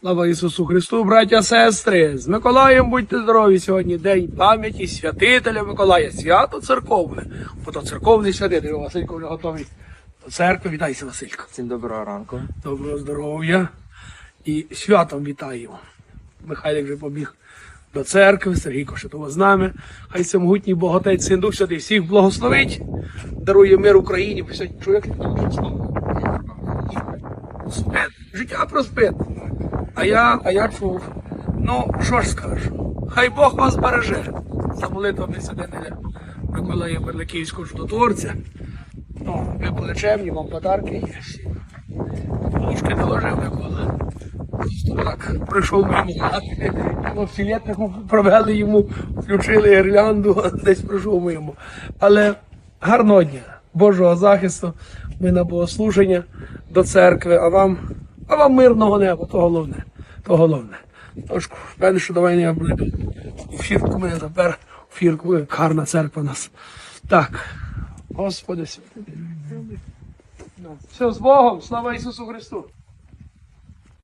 Слава Ісусу Христу, браття, сестри! З Миколаєм будьте здорові сьогодні. День пам'яті святителя Миколая. Свято церковне. Ото церковний святитель. Василько вже готовий до церкви. Вітайся, Василько. Всім доброго ранку. Доброго здоров'я. І святом вітаємо. Михайлик вже побіг до церкви, Сергій Кошетова з нами. Хай всемогутній Бог Отець Син Дух Святий всіх благословить, дарує мир Україні. Бо чоловік. Життя проспит. А я, а я чув. Ну, що ж скажу? Хай Бог вас береже. За молитвами святителя Миколая Берликівського чудотворця. Ну, ви були чемні, вам подарки є. всі. Ложки не Микола. Просто так прийшов мимо. Його філетнику провели йому, включили гірлянду, десь прийшов мимо. Але гарного дня, Божого захисту, ми на богослуження до церкви, а вам, а вам мирного неба, то головне. То головне. Тож, певне, що давай я буду. У фірку мене тепер, у фірку, гарна церква у нас. Так, Господи святий. Все з Богом, слава Ісусу Христу!